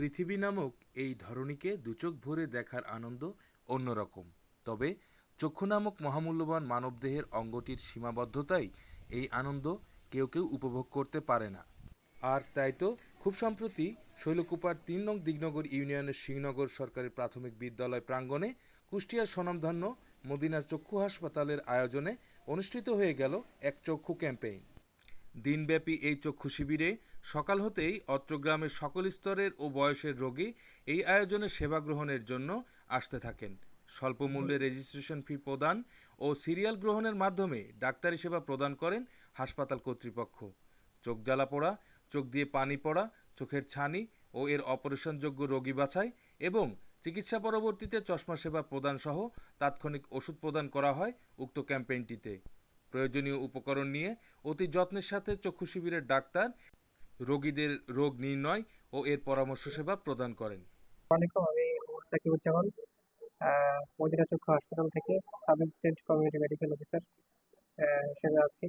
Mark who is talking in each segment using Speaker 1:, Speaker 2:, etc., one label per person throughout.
Speaker 1: পৃথিবী নামক এই ধরনীকে দুচোখ ভরে দেখার আনন্দ অন্যরকম। তবে চক্ষু নামক মহামূল্যবান মানবদেহের অঙ্গটির সীমাবদ্ধতাই এই আনন্দ কেউ কেউ উপভোগ করতে পারে না। আর তাই তো খুব সম্প্রতি শৈলকুপার তিন নং দিগনগর ইউনিয়নের শ্রীনগর সরকারি প্রাথমিক বিদ্যালয় প্রাঙ্গণে কুষ্টিয়ার স্বনামধন্য মদিনার চক্ষু হাসপাতালের আয়োজনে অনুষ্ঠিত হয়ে গেল এক চক্ষু ক্যাম্পেইন। দিনব্যাপী এই চক্ষু শিবিরে সকাল হতেই অত্র গ্রামের সকল স্তরের ও বয়সের রোগী এই আয়োজনে সেবা গ্রহণের জন্য আসতে থাকেন। স্বল্প মূল্যে রেজিস্ট্রেশন ফি প্রদান ও সিরিয়াল গ্রহণের মাধ্যমে ডাক্তারি সেবা প্রদান করেন হাসপাতাল কর্তৃপক্ষ। চোখ জ্বালা পোড়া, চোখ দিয়ে পানি পড়া, চোখের ছানি ও এর অপারেশনযোগ্য রোগী বাছাই এবং চিকিৎসা পরবর্তীতে চশমা সেবা প্রদান সহ তাৎক্ষণিক ওষুধ প্রদান করা হয় উক্ত ক্যাম্পেইনটিতে। প্রয়োজনীয় উপকরণ নিয়ে অতি যত্নের সাথে চক্ষু শিবিরের ডাক্তার রোগীদের রোগ নির্ণয় ও এর পরামর্শ সেবা প্রদান করেন।
Speaker 2: আলাইকুম আমি সাকিবুজ্জামান মদিনা চক্ষু হাসপাতাল থেকে সাব কমিউনিটি মেডিকেল অফিসার হিসেবে আছি।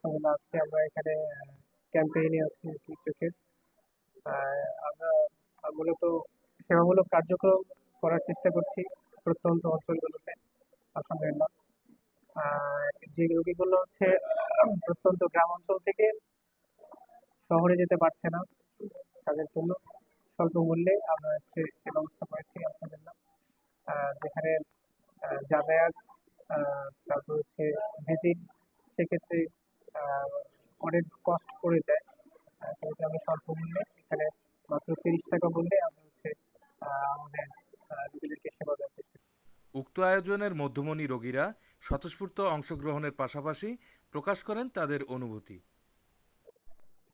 Speaker 2: সকালে আজকে আমরা এখানে ক্যাম্পেইনে আছি চোখের। আমরা মূলত সেবামূলক কার্যক্রম করার চেষ্টা করছি প্রত্যন্ত অঞ্চলগুলোতে, আলহামদুলিল্লাহ। যে রোগীগুলো হচ্ছে প্রত্যন্ত গ্রাম অঞ্চল থেকে শহরে যেতে পারছে না তাদের জন্য। স্বল্প মূল্যে আমরা হচ্ছে এই ব্যবস্থা করেছি আলহামদুলিল্লাহ। আহ, যেখানে যাতায়াত তারপর হচ্ছে ভিজিট সেক্ষেত্রে অনেক কষ্ট পড়ে যায়। সেক্ষেত্রে আমরা স্বল্প মূল্যে এখানে মাত্র তিরিশ টাকা মূল্যে আমরা হচ্ছে আমাদের রোগীদেরকে সেবা দেওয়ার চেষ্টা।
Speaker 1: উক্ত আয়োজনের মধ্যমণি রোগীরা স্বতঃস্ফূর্ত অংশগ্রহণের পাশাপাশি প্রকাশ করেন তাদের অনুভূতি।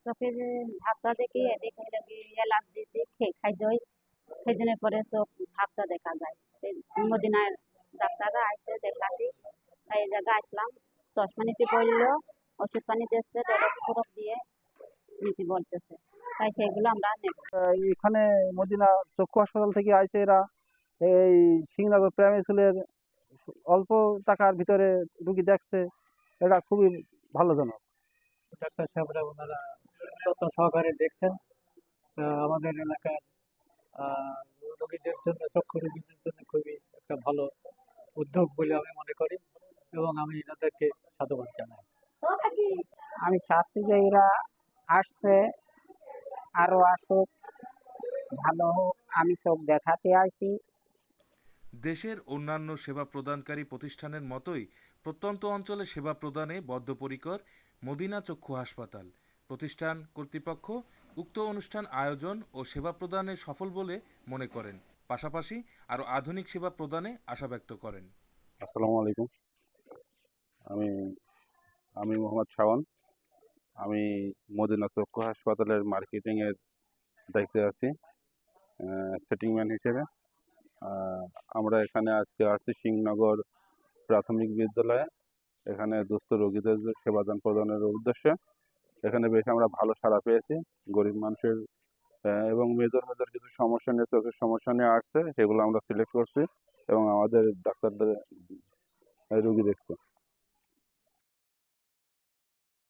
Speaker 3: চোখের ঝাপসা দেখি এদিকে লাগি অ্যালার্জি দেখে খাই যাই সেজনের পরে চোখ ঝাপসা দেখা যায়। এই মদিনার ডাক্তাররা আইসে দেখাতি। তাই এই জায়গায় আসলাম চশমা নিতে বলল ওষুধ পানি দিচ্ছে ডরক ফরক দিয়ে নিতে বলতেছে। তাই সেগুলো আমরা নেব।
Speaker 4: এখানে মদিনা চক্ষু হাসপাতাল থেকে আইছে এরা। এই সিংনগর প্রাইমারি স্কুলের অল্প টাকার ভিতরে রুগী দেখছে। এটা খুবই ভালোজনক
Speaker 2: ডাক্তার সাহেবরা ওনারা যত্ন সহকারে দেখছেন। আমাদের এলাকার আহ, রোগীদের জন্য চক্ষু রোগীদের জন্য খুবই একটা ভালো উদ্যোগ বলে আমি মনে করি এবং আমি এনাদেরকে সাধুবাদ জানাই।
Speaker 5: আমি চাচ্ছি যে এরা আসছে আরও আসুক ভালো হোক আমি চোখ দেখাতে আসি
Speaker 1: দেশের অন্যান্য সেবা প্রদানকারী প্রতিষ্ঠানের মতোই প্রত্যন্ত অঞ্চলে সেবা প্রদানে বদ্ধপরিকর মদিনা চক্ষু হাসপাতাল। প্রতিষ্ঠান কর্তৃপক্ষ উক্ত অনুষ্ঠান আয়োজন ও সেবা প্রদানে সফল বলে মনে করেন। পাশাপাশি আরও আধুনিক সেবা প্রদানে আশা ব্যক্ত করেন।
Speaker 6: আসসালামু আলাইকুম। আমি আমি মোহাম্মদ শাওন। আমি মদিনা চক্ষু হাসপাতালের মার্কেটিংয়ের দায়িত্বে আছি সেটিং ম্যান হিসেবে। আমরা এখানে আজকে আসছি সিংনগর প্রাথমিক বিদ্যালয়ে এখানে দুস্থ রোগীদের সেবাদান প্রদানের উদ্দেশ্যে এখানে বেশ আমরা ভালো সাড়া পেয়েছি। গরিব মানুষের এবং মেজর মেজর কিছু সমস্যা নিয়ে, চোখের সমস্যা নিয়ে আসছে, সেগুলো আমরা সিলেক্ট করছি এবং আমাদের ডাক্তারদের রুগী দেখছে।